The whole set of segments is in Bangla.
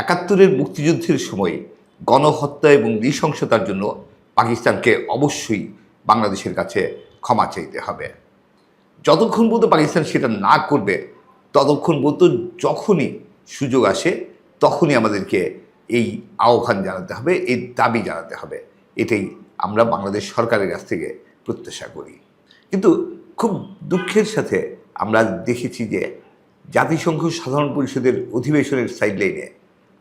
একাত্তরের মুক্তিযুদ্ধের সময় গণহত্যা এবং নৃশংসতার জন্য পাকিস্তানকে অবশ্যই বাংলাদেশের কাছে ক্ষমা চাইতে হবে। যতক্ষণ পর্যন্ত পাকিস্তান সেটা না করবে, ততক্ষণ পর্যন্ত যখনই সুযোগ আসে, তখনই আমাদেরকে এই আহ্বান জানাতে হবে, এই দাবি জানাতে হবে। এটাই আমরা বাংলাদেশ সরকারের কাছ থেকে প্রত্যাশা করি। কিন্তু খুব দুঃখের সাথে আমরা দেখেছি যে জাতিসংঘ সাধারণ পরিষদের অধিবেশনের সাইডলাইনে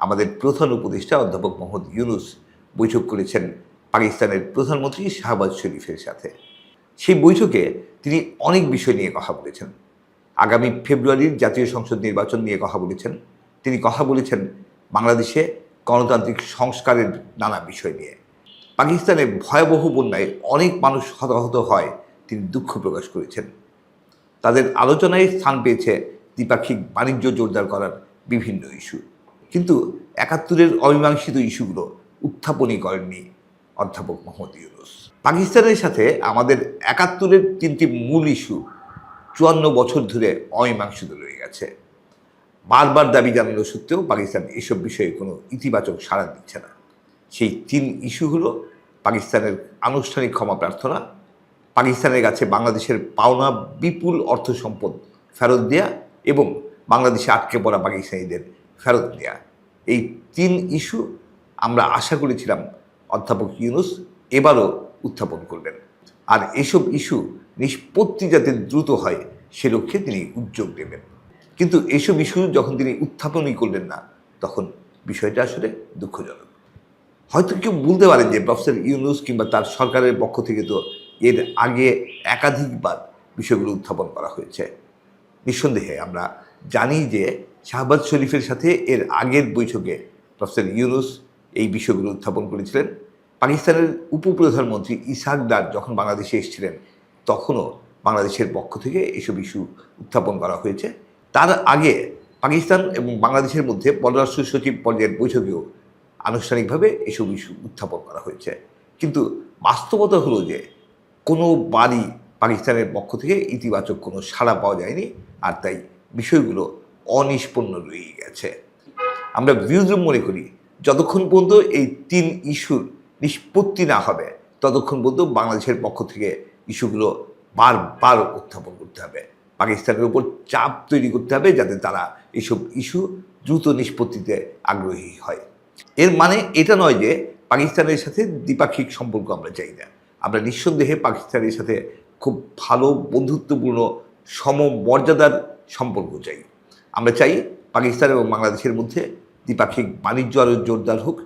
আমাদের প্রধান উপদেষ্টা অধ্যাপক মোহাম্মদ ইউনুস বৈঠক করেছেন পাকিস্তানের প্রধানমন্ত্রী শাহবাজ শরীফের সাথে। সেই বৈঠকে তিনি অনেক বিষয় নিয়ে কথা বলেছেন। আগামী ফেব্রুয়ারির জাতীয় সংসদ নির্বাচন নিয়ে কথা বলেছেন। তিনি কথা বলেছেন বাংলাদেশে গণতান্ত্রিক সংস্কারের নানা বিষয় নিয়ে। পাকিস্তানে ভয়াবহ বন্যায় অনেক মানুষ হতাহত হয় তিনি দুঃখ প্রকাশ করেছেন। তাদের আলোচনায় স্থান পেয়েছে দ্বিপাক্ষিক বাণিজ্য জোরদার করার বিভিন্ন ইস্যু। কিন্তু একাত্তরের অমীমাংসিত ইস্যুগুলো উত্থাপনই করেননি অধ্যাপক মোহাম্মদ ইউনুস। পাকিস্তানের সাথে আমাদের একাত্তরের তিনটি মূল ইস্যু চুয়ান্ন বছর ধরে অমীমাংসিত রয়ে গেছে। বারবার দাবি জানানো সত্ত্বেও পাকিস্তান এসব বিষয়ে কোনো ইতিবাচক সাড়া দিচ্ছে না। সেই তিন ইস্যু হলো পাকিস্তানের আনুষ্ঠানিক ক্ষমা প্রার্থনা, পাকিস্তানের কাছে বাংলাদেশের পাওনা, বিপুল অর্থ সম্পদ ফেরত দেয়া এবং বাংলাদেশে আটকে পড়া পাকিস্তানিদের ফেরত দেয়া। এই তিন ইস্যু আমরা আশা করেছিলাম অধ্যাপক ইউনুস এবারও উত্থাপন করবেন। আর এসব ইস্যু নিষ্পত্তি যাতে দ্রুত হয়, সে লক্ষ্যে তিনি উদ্যোগ নেবেন। কিন্তু এসব ইস্যু যখন তিনি উত্থাপনই করলেন না, তখন বিষয়টা আসলে দুঃখজনক। হয়তো কেউ বলতে পারেন যে প্রফেসর ইউনুস কিংবা তার সরকারের পক্ষ থেকে তো এর আগে একাধিকবার বিষয়গুলো উত্থাপন করা হয়েছে। নিঃসন্দেহে আমরা জানি যে শাহবাজ শরীফের সাথে এর আগের বৈঠকে প্রফেসর ইউনুস এই বিষয়গুলো উত্থাপন করেছিলেন। পাকিস্তানের উপপ্রধানমন্ত্রী ইসাক দার যখন বাংলাদেশে এসেছিলেন, তখনও বাংলাদেশের পক্ষ থেকে এসব ইস্যু উত্থাপন করা হয়েছে। তার আগে পাকিস্তান এবং বাংলাদেশের মধ্যে পররাষ্ট্র সচিব পর্যায়ের বৈঠকেও আনুষ্ঠানিকভাবে এসব ইস্যু উত্থাপন করা হয়েছে। কিন্তু বাস্তবতা হলো যে কোনো বাড়ি পাকিস্তানের পক্ষ থেকে ইতিবাচক কোনো সাড়া পাওয়া যায়নি, আর তাই বিষয়গুলো অনিষ্পন্ন রয়ে গেছে। আমরা ভিউজরুম মনে করি, যতক্ষণ পর্যন্ত এই তিন ইস্যুর নিষ্পত্তি না হবে, ততক্ষণ পর্যন্ত বাংলাদেশের পক্ষ থেকে ইস্যুগুলো বারবার উত্থাপন করতে হবে। পাকিস্তানের উপর চাপ তৈরি করতে হবে যাতে তারা এসব ইস্যু দ্রুত নিষ্পত্তিতে আগ্রহী হয়। এর মানে এটা নয় যে পাকিস্তানের সাথে দ্বিপাক্ষিক সম্পর্ক আমরা চাই না। আমরা নিঃসন্দেহে পাকিস্তানের সাথে খুব ভালো বন্ধুত্বপূর্ণ সমমর্যাদার সম্পর্ক চাই। আমরা চাই পাকিস্তান এবং বাংলাদেশের মধ্যে দ্বিপাক্ষিক বাণিজ্য আরও জোরদার হোক,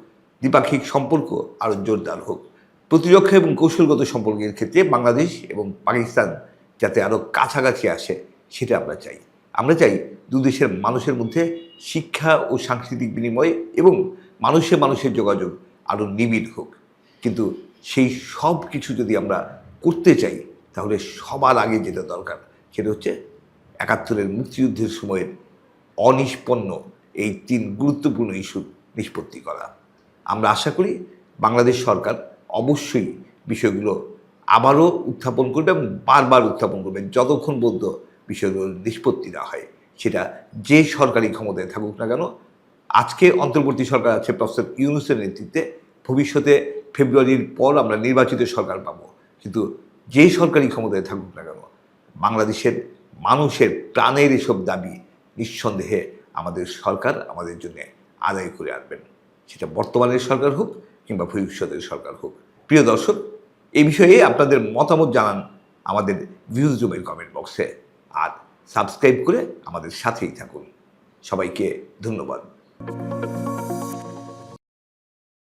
দ্বিপাক্ষিক সম্পর্ক আরও জোরদার হোক। প্রতিরক্ষা এবং কৌশলগত সম্পর্কের ক্ষেত্রে বাংলাদেশ এবং পাকিস্তান যাতে আরও কাছাকাছি আসে, সেটা আমরা চাই। আমরা চাই দু দেশের মানুষের মধ্যে শিক্ষা ও সাংস্কৃতিক বিনিময় এবং মানুষে মানুষের যোগাযোগ আরও নিবিড় হোক। কিন্তু সেই সব কিছু যদি আমরা করতে চাই, তাহলে সবার আগে যেটা দরকার, সেটা হচ্ছে একাত্তরের মুক্তিযুদ্ধের সময়ের অনিষ্পন্ন এই তিন গুরুত্বপূর্ণ ইস্যু নিষ্পত্তি করা। আমরা আশা করি বাংলাদেশ সরকার অবশ্যই বিষয়গুলো আবারও উত্থাপন করবে এবং বারবার উত্থাপন করবে যতক্ষণ পর্যন্ত বিষয়গুলো নিষ্পত্তি না হয়। সেটা যে সরকারি ক্ষমতায় থাকুক না কেন, আজকে অন্তর্বর্তী সরকার আছে প্রফেসর ইউনুসের নেতৃত্বে, ভবিষ্যতে ফেব্রুয়ারির পর আমরা নির্বাচিত সরকার পাবো। কিন্তু যে সরকারি ক্ষমতায় থাকুক না কেন, বাংলাদেশের মানুষের প্রাণের এসব দাবি নিঃসন্দেহে আমাদের সরকার আমাদের জন্য আদায় করে আনবেন। সেটা বর্তমানের সরকার হোক কিংবা ভবিষ্যতের সরকার হোক। প্রিয় দর্শক, এই বিষয়ে আপনাদের মতামত জানান আমাদের ভিউজ রুমের কমেন্ট বক্সে আর সাবস্ক্রাইব করে আমাদের সাথেই থাকুন। সবাইকে ধন্যবাদ।